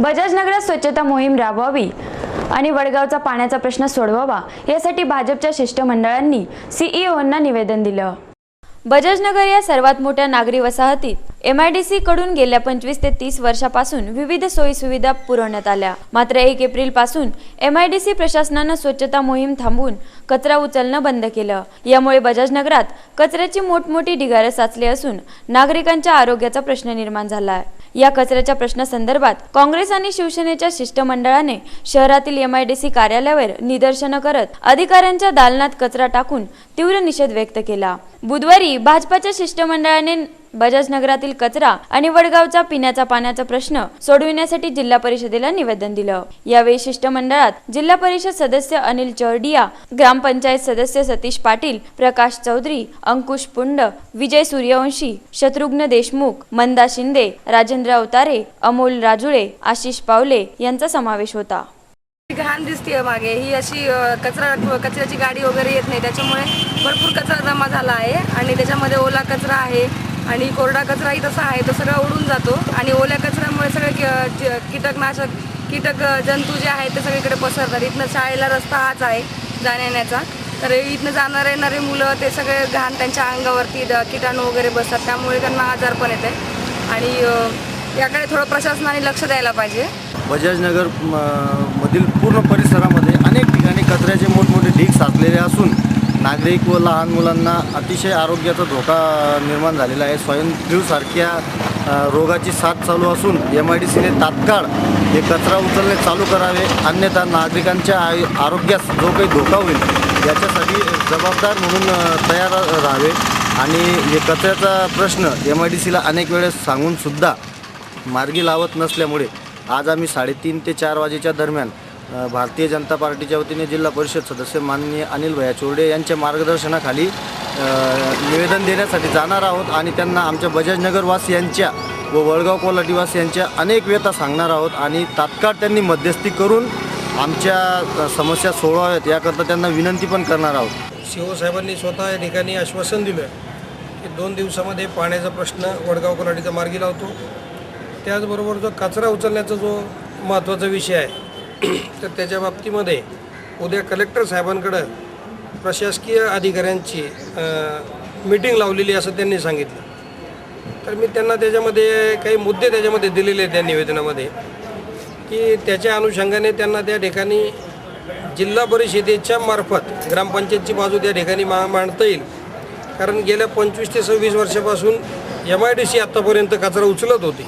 बजाज नगरात स्वच्छता मोहीम राबवावी आणि वडगावचा पाण्याचा प्रश्न सोडवावा यासाठी भाजपच्या शिष्टमंडळांनी सीईओंना निवेदन दिलं. बजाजनगर या सर्वात मोठ्या नागरी वसाहतीत एम आय डी सी कडून गेल्या पंचवीस ते तीस वर्षापासून विविध सोयी सुविधा पुरवण्यात आल्या. मात्र एक एप्रिलपासून एम आय डी सी प्रशासनानं स्वच्छता मोहीम थांबवून कचरा उचलणं बंद केलं. यामुळे बजाजनगरात कचऱ्याची मोठमोठी ढिगारं साचली असून नागरिकांच्या आरोग्याचा प्रश्न निर्माण झाला आहे या कचऱ्याच्या प्रश्नासंदर्भात काँग्रेस आणि शिवसेनेच्या शिष्टमंडळाने शहरातील एम आय डी सी कार्यालयावर निदर्शनं करत अधिकाऱ्यांच्या दालनात कचरा टाकून तीव्र निषेध व्यक्त केला. बुधवारी भाजपाच्या शिष्टमंडळाने बजाज नगरातील कचरा आणि वडगावचा पिण्याचा पाण्याचा प्रश्न सोडविण्यासाठी जिल्हा परिषदेला निवेदन दिलं. यावेळी शिष्टमंडळात जिल्हा परिषद सदस्य अनिल चौरडिया ग्रामपंचायत सदस्य सतीश पाटील प्रकाश चौधरी अंकुश पुंड विजय सूर्यवंशी शत्रुघ्न देशमुख मंदा शिंदे राजेंद्र अवतारे अमोल राजुळे आशिष पावले यांचा समावेश होता. घाण दिसते मागे. ही अशी कचरा कचऱ्याची गाडी वगैरे येत नाही. त्याच्यामुळे भरपूर कचरा जमा झाला आहे आणि त्याच्यामध्ये ओला कचरा आहे. आणि कोरडा कचराही तसा आहे तो सगळा उडून जातो. आणि ओल्या कचऱ्यामुळे सगळे कीटकनाशक कीटक जंतू जे आहेत ते सगळीकडे पसरतात. इथनं शाळेला रस्ता हाच आहे जाण्यायेण्याचा. तर इथनं जाणारे येणारे मुलं ते सगळे घाण त्यांच्या अंगावरती ड- किटाणू वगैरे बसतात. त्यामुळे त्यांना आजार पण येते आणि याकडे थोडं प्रशासनाने लक्ष द्यायला पाहिजे. बजाजनगर म, मधील पूर्ण परिसरामध्ये अनेक ठिकाणी कचऱ्याचे मोठमोठे ढीग साचलेले असून नागरिक व लहान मुलांना अतिशय आरोग्याचा धोका निर्माण झालेला आहे. स्वयंफ्लूसारख्या रोगाची साथ चालू असून एम आय डी सीने तात्काळ हे कचरा उचलणे चालू करावे. अन्यथा नागरिकांच्या आय आरोग्यास जो काही धोका होईल याच्यासाठी जबाबदार म्हणून तयार राहावे. आणि हे कचऱ्याचा प्रश्न एम आय डी सीला अनेक वेळेस सांगूनसुद्धा मार्गी लावत नसल्यामुळे आज आम्ही साडेतीन ते चार वाजेच्या दरम्यान भारतीय जनता पार्टीच्या वतीने जिल्हा परिषद सदस्य माननीय अनिल भैया चोरडे यांच्या मार्गदर्शनाखाली निवेदन देण्यासाठी जाणार आहोत आणि त्यांना आमच्या बजाजनगरवासियांच्या व वळगाव कोल्हाटीवासियांच्या अनेक व्यथा सांगणार आहोत आणि तात्काळ त्यांनी मध्यस्थी करून आमच्या समस्या सोडवाव्यात याकरता त्यांना विनंती पण करणार आहोत. शिवसाहेबांनी स्वतः या ठिकाणी आश्वासन दिलं की दोन दिवसामध्ये पाण्याचा प्रश्न वडगाव कोलाटीचा मार्गी लावतो. त्याचबरोबर जो कचरा उचलण्याचा जो महत्त्वाचा विषय आहे तर त्याच्या बाबतीमध्ये उद्या कलेक्टर साहेबांकडं प्रशासकीय अधिकाऱ्यांची मीटिंग लावलेली असं त्यांनी सांगितलं. तर मी त्यांना त्याच्यामध्ये काही मुद्दे त्याच्यामध्ये दिलेले आहेत त्या निवेदनामध्ये की त्याच्या अनुषंगाने त्यांना त्या ठिकाणी जिल्हा परिषदेच्या मार्फत ग्रामपंचायतची बाजू त्या ठिकाणी मा मांडता येईल. कारण गेल्या पंचवीस ते सव्वीस वर्षापासून एम आय डी सी आत्तापर्यंत कचरा उचलत होती.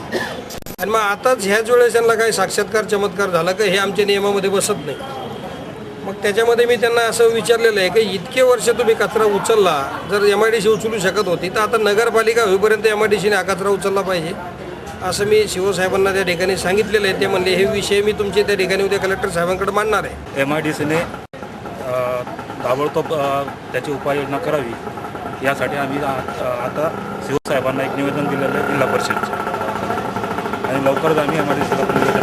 आणि मग आताच ह्याच वेळेस त्यांना काही साक्षात्कार चमत्कार झाला का हे आमच्या नियमामध्ये बसत नाही. मग त्याच्यामध्ये मी त्यांना असं विचारलेलं आहे की इतके वर्ष तुम्ही कचरा उचलला जर एम आय डी सी उचलू शकत होती तर आता नगरपालिका होईपर्यंत एम आय डी सीने हा कचरा उचलला पाहिजे. असं मी शिवसाहेबांना त्या ठिकाणी सांगितलेलं आहे ते म्हणले हे विषय मी तुमचे त्या ठिकाणी उद्या कलेक्टर साहेबांकडे मांडणार आहे. एम आय डी सीने ताबडतोब त्याची उपाययोजना करावी. यासाठी आम्ही आता शिवसाहेबांना एक निवेदन दिलेलं आहे जिल्हा परिषदचं. आणि लवकरच आम्ही एमआरडीसीला